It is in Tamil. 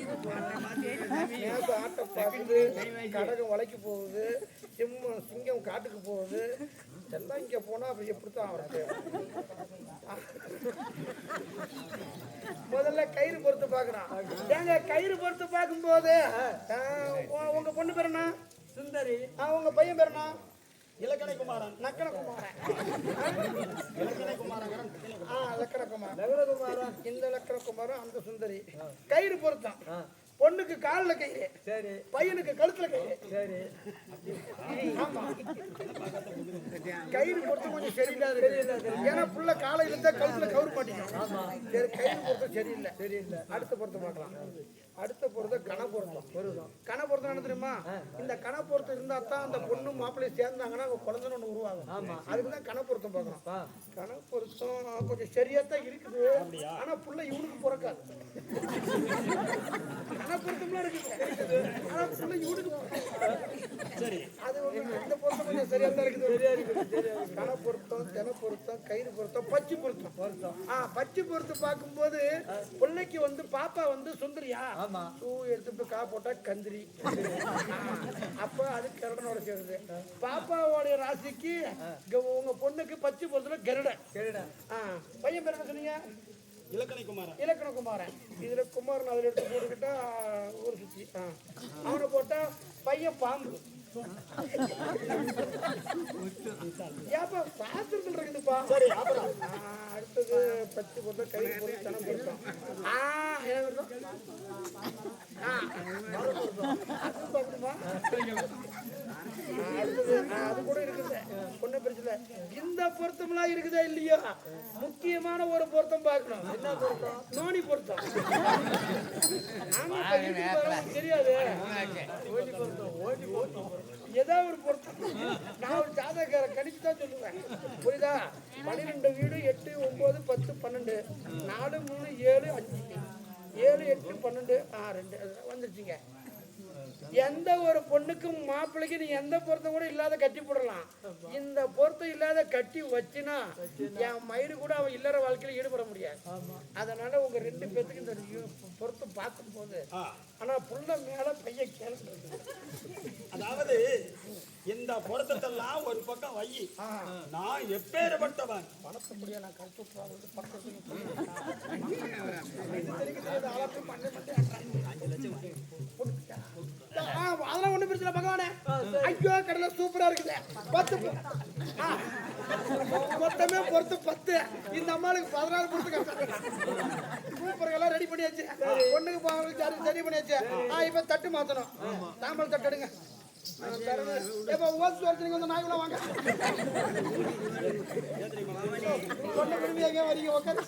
மேச ஆட்ட பார்க்குது கடகம் வளைக்கு போகுது சிம்மம் சிங்கம் காட்டுக்கு போகுது எல்லாம் இங்க போனா அப்படி எப்படித்தான் அவருக்கு முதல்ல கயிறு பொறுத்து பார்க்கறான் ஏங்க கயிறு பொறுத்து பார்க்கும்போது ஆஹ், உ- உங்க பொண்ணு பேர் என்ன சுந்தரி. ஆஹ், உங்க பையன் பேர் என்ன? இலக்கணை குமாரன் நக்கன குமாரன் லக்கண குமாரன் இந்த லக்கண குமாரன் அந்த சுந்தரி. கயிறு பொறுத்தான் பொண்ணுக்கு கால்ல கயிறு சரி. பையனுக்கு கழுத்துல கயிறு சரி. ஆமா. கயிறு பொறுத்து கொஞ்சம் சரியில்லாத. ஏன்னா புள்ள காலையில இருந்தா கழுத்துல கவுரு மாட்டேங்கும் சரி கயிறு பொறுத்து சரியில்லை. சரியில்லை. அடுத்த பொருத்தம் பார்க்கலாம். அடுத்த பொருத்தம் கண பொருத்தம். பொருத்தம். கண பொருத்தம் என்ன தெரியுமா? இந்த கண பொருத்தம் இருந்தா தான் அந்த பொண்ணு மாப்பிள்ளையும் சேர்ந்தாங்கன்னா அவங்க குழந்தைன்னு ஒண்ணு உருவாகும். ஆமா. அதுக்கு தான் கண பொருத்தம் பார்க்கணும். ஆ, கண பொருத்தம் கொஞ்சம் சரியா தான் இருக்குது ஆனா புள்ள இவனுக்கு பிறக்காது. பொருத்தம்லாம் இருக்குது. ஆனா புள்ள இவனுக்கு. சரி. அது பொருத்தம் சரியா தான் இருக்குது. கண பொருத்தம் தின பொருத்தம் கயிறு பொருத்தம் பச்சை பொருத்தம். பொருத்தம். ஆ பச்சை பொருத்து பார்க்கும்போது பிள்ளைக்கு வந்து பாப்பா வந்து சுந்தரியா? ஆமா. பூ எடுத்து கா போட்டா கந்திரி. அப்ப அது கருடனோட சேருது. பாப்பாவோடைய ராசிக்கு உங்க பொண்ணுக்கு பச்சை பொருத்துல கருடன். சரிடா ஆ, பையன் பேர் சொன்னீங்க? இலக்கணை குமாரன். இலக்கண குமாரன். இதுல குமாரன் அதுல எடுத்து போட்டுக்கிட்டா ஊர் சுத்தி. அவனை போட்டா பையன் பாம்பு. ஏப்பா பாத்திரத்தில் இருக்குதுப்பா. சரி அப்புறம்? ஆ, அடுத்தது பச்சை போட்டு கை போட்டு தனம் கொடுத்தோம். அது கூட இருக்குது. ஒன்றும் பிரச்சனை பொருத்தம்லாம் இருக்குதா இல்லையா? முக்கியமான ஒரு பொருத்தம் பார்க்கணும். என்ன பொருத்தம்? நோனி பொருத்தம். தெரியாது. ஓடி பொருத்தம் ஓடி பொருத்தம். ஏதோ ஒரு பொருத்தம். நான் ஒரு ஜாதகார கணிச்சு தான் சொல்லுவேன். புரியுதா? பன்னிரெண்டு வீடு எட்டு ஒன்பது பத்து பன்னெண்டு. நாலு மூணு ஏழு அஞ்சு. ஏழு எட்டு பன்னெண்டு. ஆ ரெண்டு. வந்துருச்சுங்க. எந்த ஒரு பொண்ணுக்கும் மாப்பிள்ளைக்கு நீ எந்த பொருத்தம் கூட இல்லாத கட்டி போடலாம். இந்த பொருத்தம் இல்லாத கட்டி வச்சுனா என் மயிறு கூட அவன் இல்லற வாழ்க்கையில ஈடுபட முடியாது. அதனால உங்க ரெண்டு பேத்துக்கு இந்த பொருத்தம் பார்க்கும் போது ஆனா புள்ள மேல பையன் கேள்வி அதாவது இந்த பொருத்தத்தெல்லாம் ஒரு பக்கம் வை. நான் எப்பேற்பட்டவன். பணத்தை முடியாது நான் கருத்து போறது ஒண்ணு பிரச்சனை பகவானே ஐயோ கடலை சூப்பரா இருக்குது. பத்து ஆ. மொத்தமே பொறுத்து பத்து. இந்த அம்மாளுக்கு பதினாறு பொறுத்து சூப்பர் எல்லாம் ரெடி பண்ணியாச்சு. பொண்ணுக்கு பாவங்களுக்கு சரி சரி பண்ணியாச்சு. ஆ இப்போ தட்டு மாத்தணும். தாமல் தட்டு எடுங்க. ஆ, தரணும். ஏப்பா, வந்து நாய்க்குள்ள வாங்க. பொண்ணு விரும்பி எங்க வரீங்க உட்காரு